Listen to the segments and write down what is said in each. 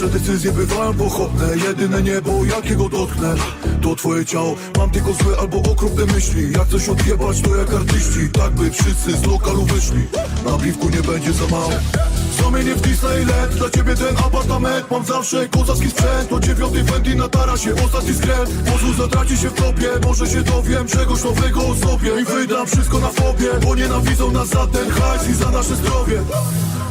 Nasze decyzje bywają pochopne Jedyne niebo, jakiego dotknę. To twoje ciało Mam tylko złe albo okropne myśli. Jak coś odjebać to jak artyści. Tak by wszyscy z lokalu wyszli Na piwku nie będzie za mało. Zamienię w Disneyland Dla ciebie ten apartament. Mam zawsze kozacki sprzęt. To dziewiąty Fendi na tarasie Ostatni skręt. Wozu zatraci się w tobie Może się dowiem czegoś nowego o sobie. I wydam wszystko na fobie Bo nienawidzą nas za ten hajs i za nasze zdrowie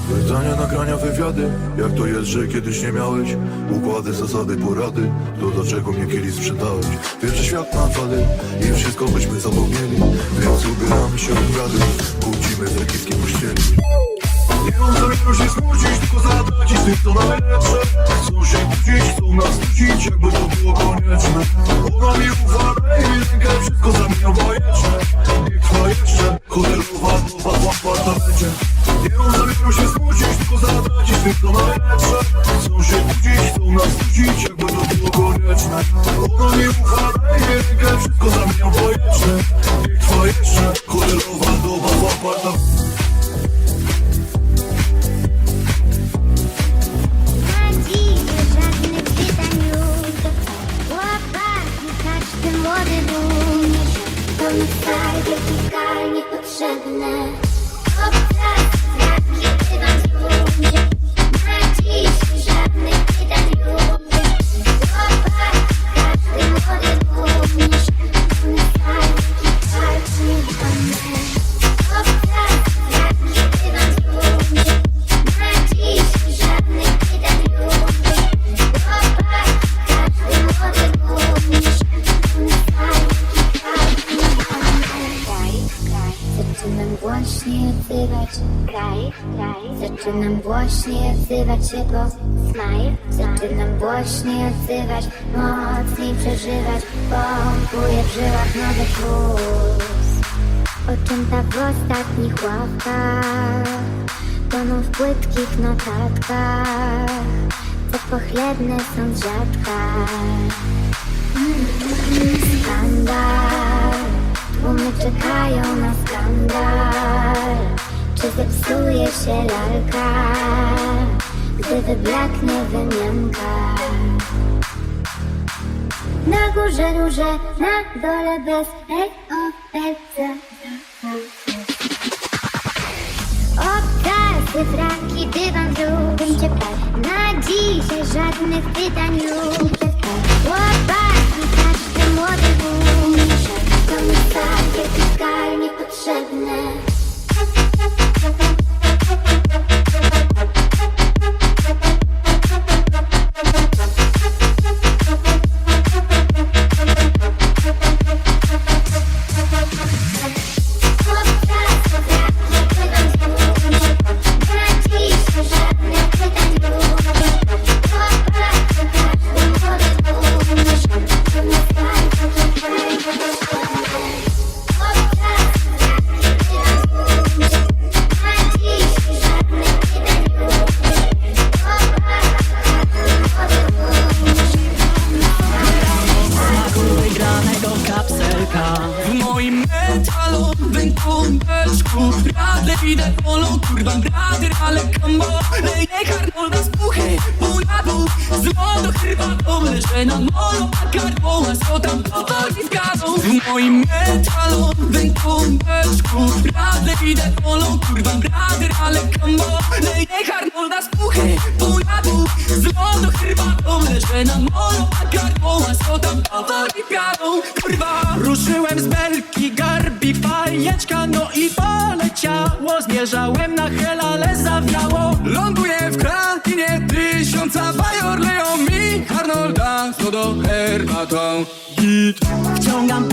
Pytania, nagrania, wywiady. Jak to jest, że kiedyś nie miałeś? Układy, zasady, porady. To dlaczego mnie kiedyś sprzedałeś? Wiem, że świat ma wady I wszystko byśmy zapomnieli. Więc ubieramy się od rady. Kłócimy w egipskiej pościeli nie mam zamiaru się smucić, tylko zadać i z tym co najlepsze. Chcą się kłócić, chcą nas nudzić, jakby to było konieczne. Ona mi ufa, mi rękę, wszystko zamienia bajeczne Niech trwa jeszcze, hotelowa nowa w apartamencie. Nie mam zamiaru się smucić, tylko zadać i z tym co najlepsze. Chcą się kłócić, chcą nas nudzić, jakby to było konieczne. Ona mi ufa, mi rękę, wszystko zamienia bajeczne Niech trwa jeszcze, hotelowa nowa w apartamencie Zaczynam głośniej odzywać się po smile. Zaczynam głośniej odzywać, mocniej przeżywać. Pompuję w żyłach nowy puls Oczęta w ostatnich ławkach. Toną w płytkich notatkach. Co pochlebne są z rzadka Skandal Tłumy czekają na skandal. Czy zepsuje się lalka Gdy wyblaknie wymianka? Na górze róże, na dole bez. Ej, o, ej? Obcasy, fraki, dywan, brud ciepłe Na dzisiaj żadnych pytań już idę polą, kurwa brady, ale kambo Leję Arnolda z puchy, pół Z lodu herbatą leżę na molo A karboła co tam powoli gazą Kurwa. Ruszyłem z belki, garbi fajeczka No i poleciało. Zmierzałem na hel, ale zawiało. Ląduję w krainie tysiąca bajor Leją mi Arnolda Co do herbatą. Git. Wciągam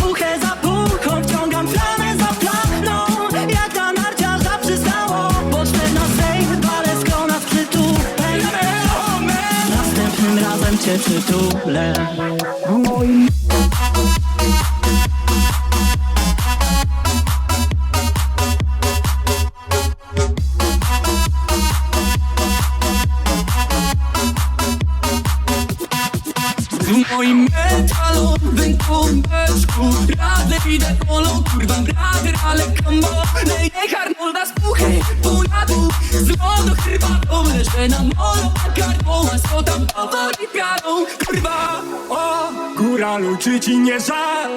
cię przytulę O, góralu, czy ci nie żal?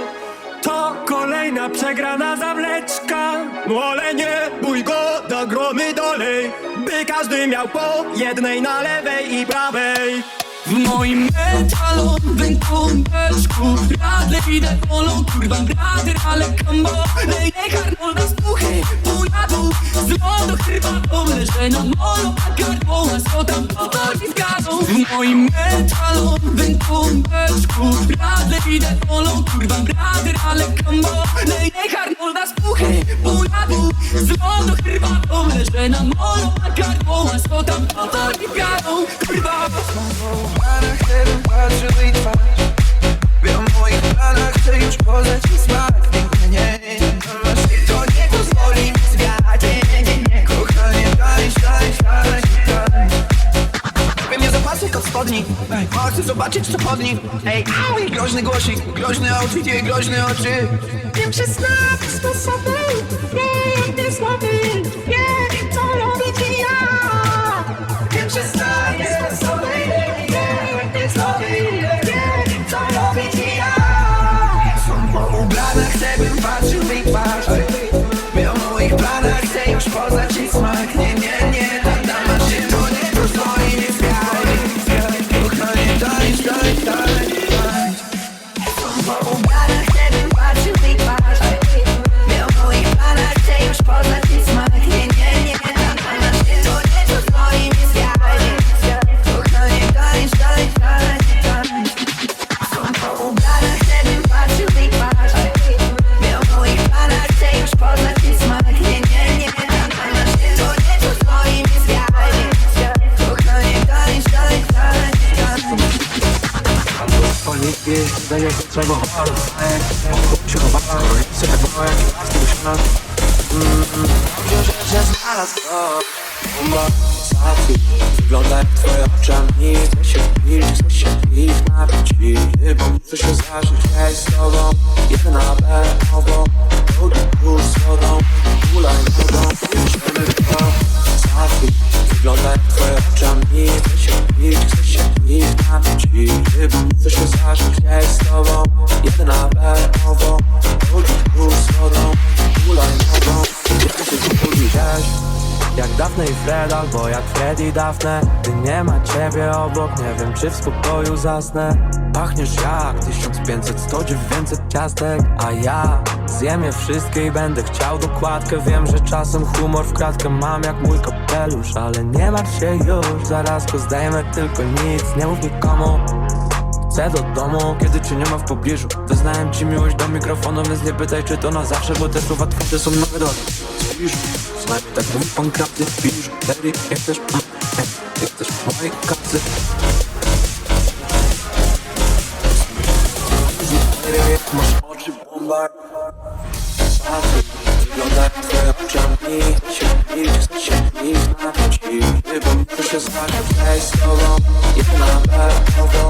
To kolejna przegrana zawleczka No ale nie bój go, do gromy dolej By każdy miał po jednej na lewej i prawej W moim metalowym kąteczku Radle idę polą, kurwa brader, ale kambo Leję Arnolda z puchy, pół na pół Z lodu herbatą leżę na molo A karboła z tam powoli w moim metalowym kąteczku Radle idę polą, kurwa brader, ale kambo Leję Arnolda z puchy, pół na pół Z lodu herbatą leżę na molo A karboła z tam powoli w gazą Kurwa i twarz Wie o moich planach, chcę już poznać i smak Nie, nie, nie, to nie pozwoli mi zwiać Nie, nie, nie, kochanie, tańcz, tańcz, tańcz, tańcz Wiem, nie zapasy kot spodni chcę zobaczyć co pod nim Ej, au, groźny głosik Groźny outfit i groźne oczy Wiem, że znam sposoby Nie, nie słaby Nie, Bo muszę się zdarzyć Ja z tobą. Jedyna B obok Drugi kurs z wodą. Kulaj nogą Jedziemy w to Wygląda jak twoje oczami Chcę się wbić, chcę się wbić Napić i Bo muszę się zdarzyć Ja z tobą. Jedyna B obok Drugi kurs z wodą. Kulaj nogą Jedziemy się deszcz jak Daphne i Fred, albo jak Fred i Daphne. Gdy nie ma ciebie obok, nie wiem czy w spokoju zasnę. Pachniesz jak 1500, 100, 900 ciastek. A ja zjem je wszystkie i będę chciał dokładkę. Wiem, że czasem humor w kratkę mam jak mój kapelusz. Ale nie martw się już, zaraz go zdejmę, tylko nic Nie mów nikomu Chcę do domu, kiedy cię nie ma w pobliżu. Wyznałem ci miłość do mikrofonu, więc nie pytaj czy to na zawsze Bo te słowa twoje są nowe do Zbliżu, słuchaj, tak mówi pan krapty Pisz, baby, jak chcesz, mm, ej, jak chcesz mojej Jak masz oczy bomba. Szafy, wygląda jak twoje oczami się ej z tobą Jedna B, owo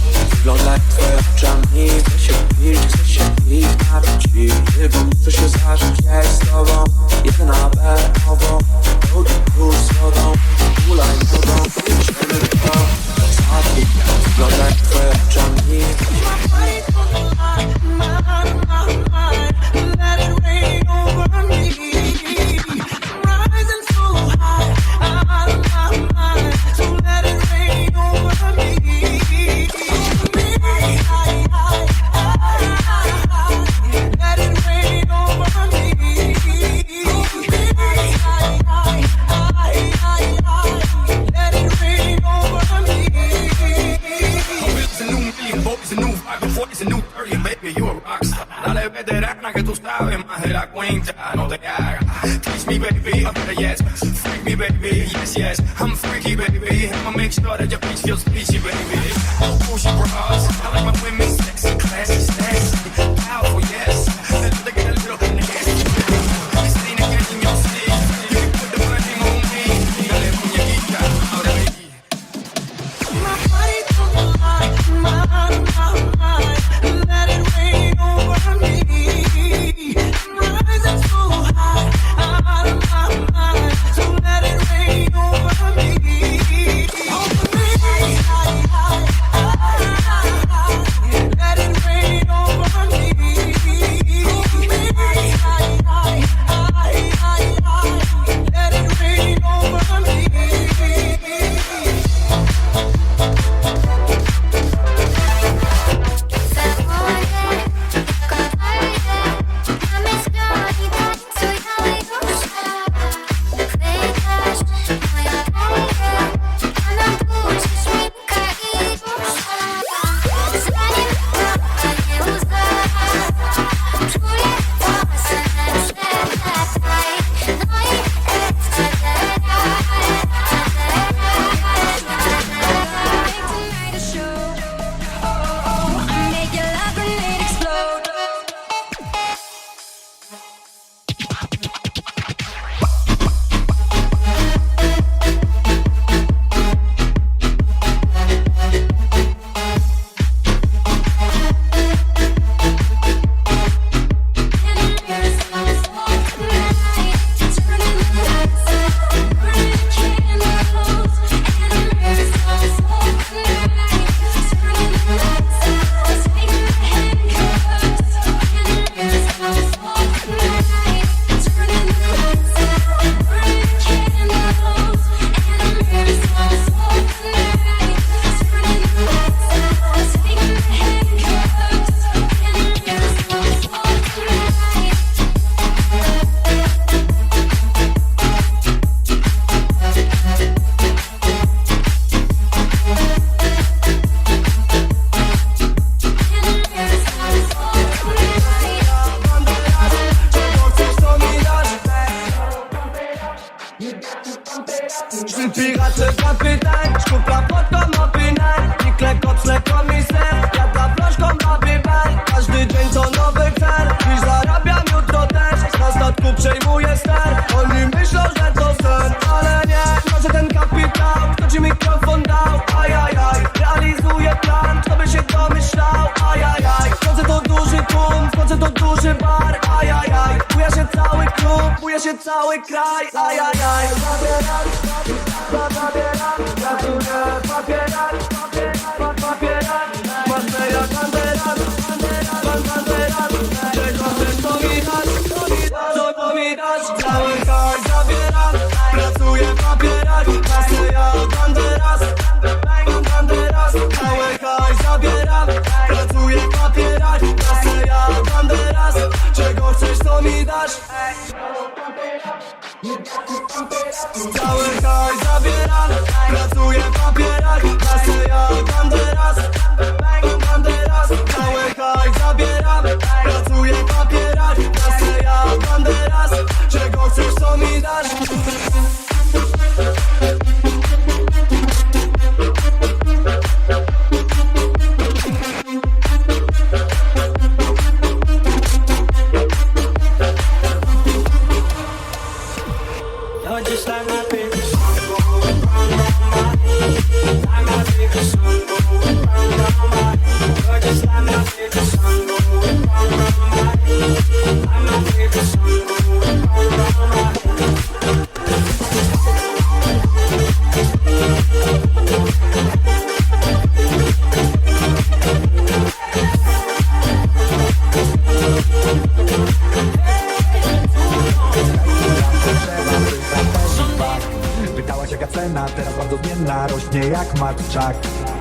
się wodą Wygląda twoje oczami Chcę się bić, chcę się bić, napić i Bo muszę się zdarzyć, ja z tobą Jedna B, owo Drugi z wodą Kulaj nogą, jedziemy w to Safi Wygląda jak twoje oczami Es es un new vibe, before it's a new 30, and baby, you a rockstar. Dale veterana que tú sabes más de la cuenta, no te hagas. Teach me, baby, I'm better yes. Freak me, baby, yes, yes. I'm freaky, baby. I'ma make sure that your bitch feels peachy, baby. No bullshit bras. I like my women cały kraj Ajajaj Zabieram, Cały zabieram, pracuję banderas, banderas Cały kraj zabieram, pracuję Czego chcesz to mi dasz Jaka cena, teraz bardzo zmienna Rośnie jak matczak.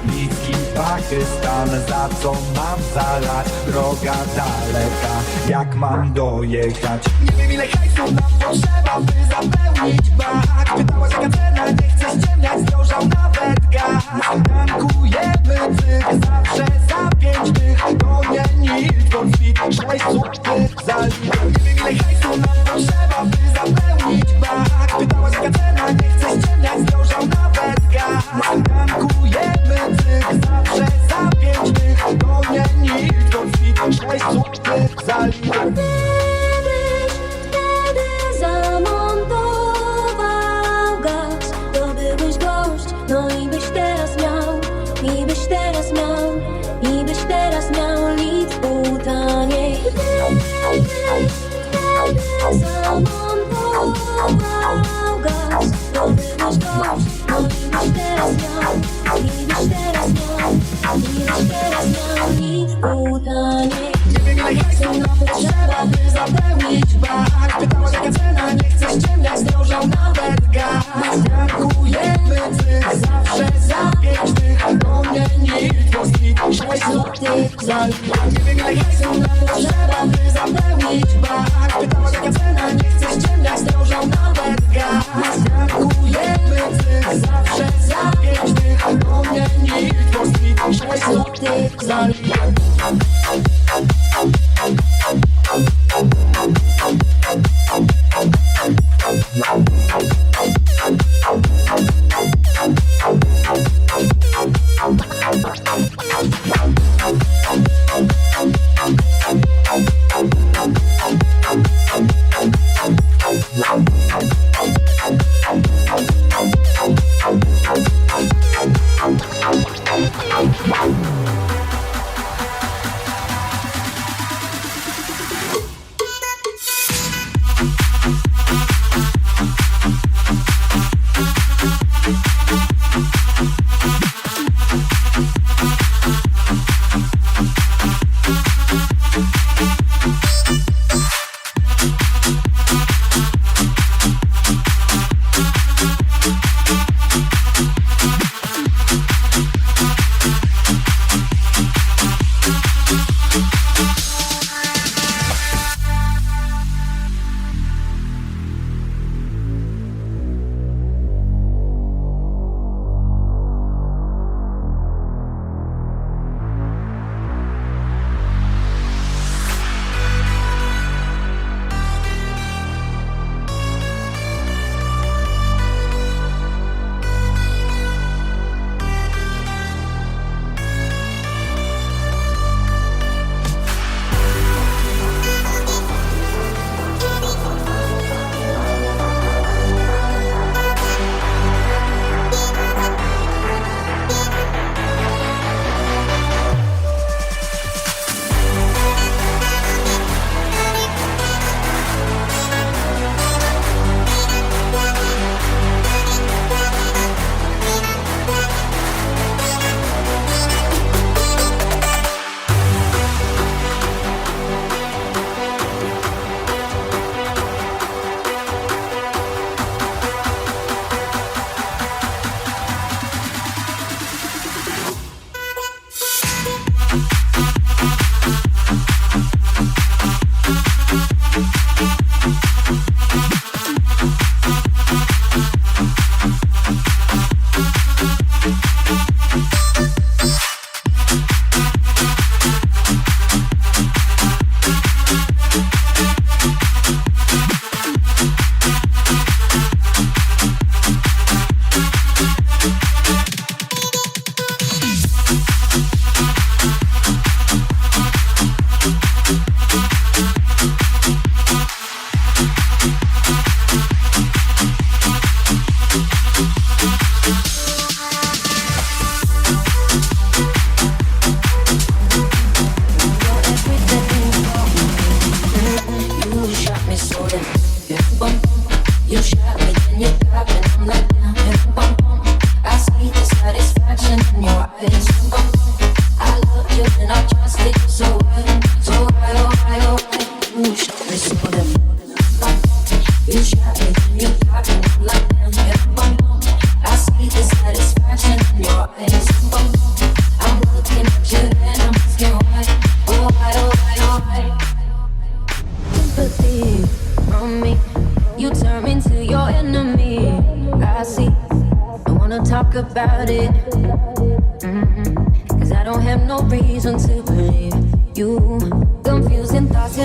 Bliski Pakistan Za co mam zalać? Droga daleka Jak mam dojechać? Nie wiem ile hajsu nam potrzeba By zapełnić bak Pytałaś jaka cena, nie chcę ściemniać Zdrożał nawet gaz. Tankujemy cyk Zawsze za pięć dych. To nie Need for Speed Sześć złotych za litr. Nie wiem ile hajsu nam potrzeba By zapełnić bak Pytałaś jaka cena, nie chcę ściemniać Zdrożał nawet gaz. Tankujemy cyk Zawsze za pięć dych. To nie for Speed Sześć złotych za litr Pytałaś jaka cena, nie chcę ściemniać, zdrożał nawet gaz złotych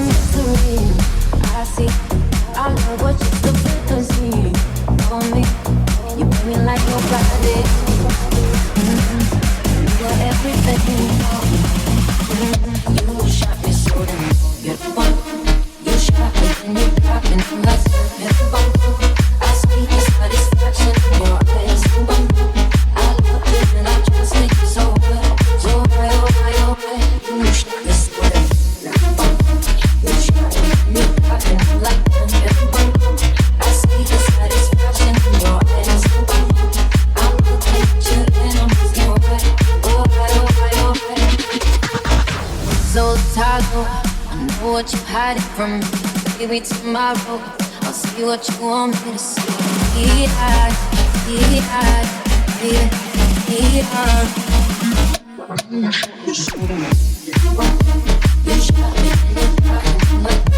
mystery. I see. Know what you hiding from me. Maybe tomorrow I'll see what you want me to see. Need me.